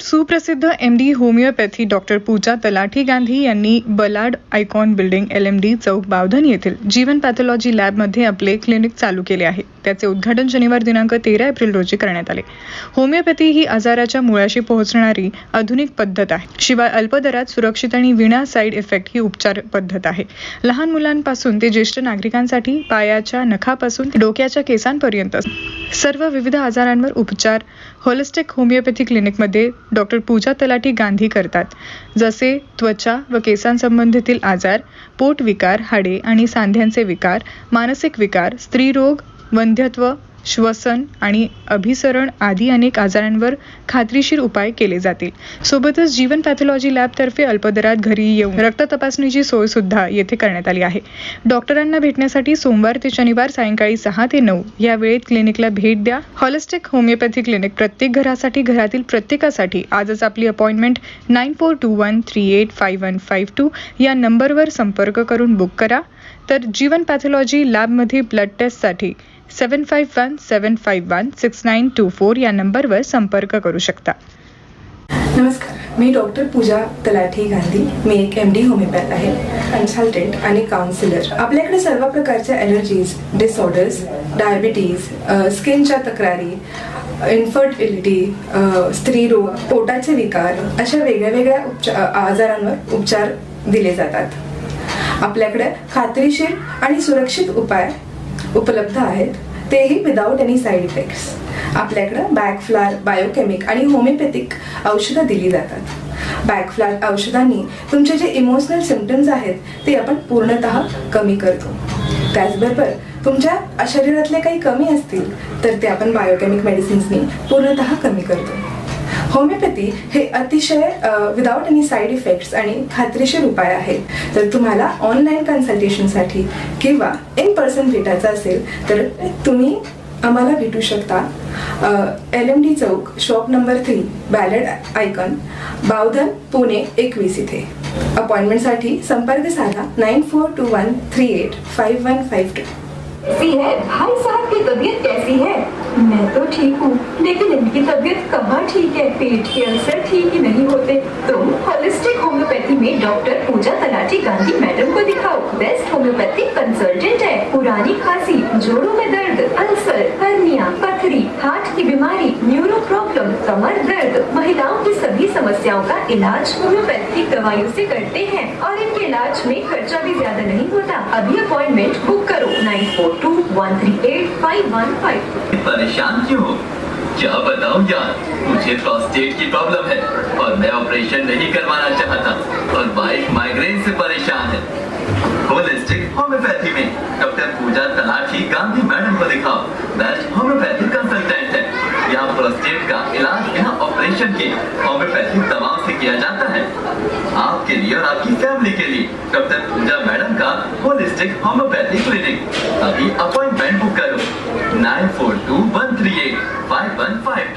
सुप्रसिद्ध M D homeopathy doctor Pooja Talathi Gandhi यांनी ballad icon building L M D चौक बावधन येथील Jeevan pathology लॅबमध्ये आपले क्लिनिक चालू केले आहे. त्याचे उद्घाटन शनिवार दिनांक तेरा एप्रिल रोजी करण्यात आले. होमिओपॅथी ही आजाराच्या मुळाशी पोहोचणारी आधुनिक पद्धत आहे. शिवाय अल्प दरात सुरक्षित आणि विना साईड इफेक्ट ही उपचार पद्धत आहे. लहान मुलांपासून ते ज्येष्ठ नागरिकांसाठी पायाच्या नखापासून डोक्याच्या केसांपर्यंत सर्व विविध आजारांवर उपचार होलिस्टिक होमिओपॅथी क्लिनिकमध्ये डॉक्टर पूजा तलाठी गांधी करतात. जसे त्वचा व केसांसंबंधीतील आजार पोटविकार हाडे आणि सांध्यांचे विकार मानसिक विकार स्त्रीरोग वंध्यत्व श्वसन आणि अभिसरण आदी अनेक आजारांवर खात्रीशीर उपाय केले जातील. सोबतच जीवन पॅथॉलॉजी लॅबतर्फे अल्पदरात घरी येऊन रक्त तपासणीची सोय सुद्धा येथे करण्यात आली आहे. डॉक्टरांना भेटण्यासाठी सोमवार ते शनिवार सायंकाळी सहा ते नऊ या वेळेत क्लिनिकला भेट द्या. हॉलिस्टिक होमिओपॅथी क्लिनिक प्रत्येक घरासाठी घरातील प्रत्येकासाठी आजच आपली appointment nine four two one three eight five one five two या नंबरवर संपर्क करून बुक करा. तर जीवन पॅथॉलॉजी लॅबमध्ये ब्लड टेस्टसाठी seven five one seven five one six nine two four या नंबरवर संपर्क करू शकता. नमस्कार मी डॉक्टर पूजा तलाठी गांधी. मी एक एम डी होमिओपॅथ आहे कन्सल्टंट आणि काउन्सिलर आपल्याकडे सर्व प्रकारच्या ॲलर्जीज डिसऑर्डर्स डायबिटीज स्किनच्या तक्रारी इन्फर्टिलिटी स्त्रीरोग पोटाचे विकार अशा वेगळ्या वेगळ्या उपचार आजारांवर उपचार दिले जातात. आपल्याकडे खात्रीशीर आणि सुरक्षित उपाय उपलब्ध आहेत. तेही विदाऊट एनी साईड इफेक्ट्स आपल्याकडं बॅकफ्लार बायोकेमिक आणि होमिओपॅथिक औषधं दिली जातात. बॅकफ्लार औषधांनी तुमचे जे इमोशनल सिमटम्स आहेत ते आपण पूर्णतः कमी करतो. त्याचबरोबर तुमच्या शरीरातले काही कमी असतील तर ते आपण बायोकेमिक मेडिसिन्सनी पूर्णतः कमी करतो. होमिओपॅथी हे अतिशय विदाऊट एनी साईड इफेक्ट्स आणि खात्रीशीर उपाय आहेत. तर तुम्हाला ऑनलाईन कन्सल्टेशनसाठी किंवा इन पर्सन भेटायचं असेल तर तुम्ही आम्हाला भेटू शकता. एल एम डी चौक shop number three ballad icon Bavdhan Pune एकवीस इथे. अपॉइंटमेंटसाठी संपर्क साधा nine four two one three eight five one five two कैसी है भाई साहब की तबीयत कैसी है? मैं तो ठीक हूँ, लेकिन इनकी तबीयत कहाँ ठीक है? पेट के अल्सर ठीक ही नहीं होते। तुम होलिस्टिक होम्योपैथी में डॉक्टर पूजा तलाटी गांधी मैडम को दिखाओ। बेस्ट होम्योपैथी कंसल्टेंट है। पुरानी खांसी, जोड़ों में दर्द, अल्सर हर्निया पथरी, हार्ट की बीमारी न्यूरो प्रॉब्लम कमर दर्द महिलाओं की सभी समस्याओं का इलाज होम्योपैथिक दवाइयों से करते हैं और इनके इलाज में खर्चा भी ज़्यादा नहीं होता। अभी अपॉइंटमेंट बुक करो। Nine four two one three eight five one five. परेशान क्यों हो? क्या बताऊँ यार, मुझे प्रोस्टेट की प्रॉब्लम है और मैं ऑपरेशन नहीं करवाना चाहता और वाइफ माइग्रेन से परेशान है। होलिस्टिक होम्योपैथी में डॉक्टर पूजा तलाठी गांधी मैडम को दिखाओ। बेस्ट होम्योपैथिक कंसल्टेंट है यहाँ प्रोस्टेट का इलाज बिना ऑपरेशन के होम्योपैथिक दवाओं से किया जाता है। आपके लिए और आपकी फैमिली के लिए डॉक्टर पूजा मैडम का होलिस्टिक होम्योपैथी क्लिनिक अभी अपॉइंटमेंट बुक करो। Nine four two one three eight five one five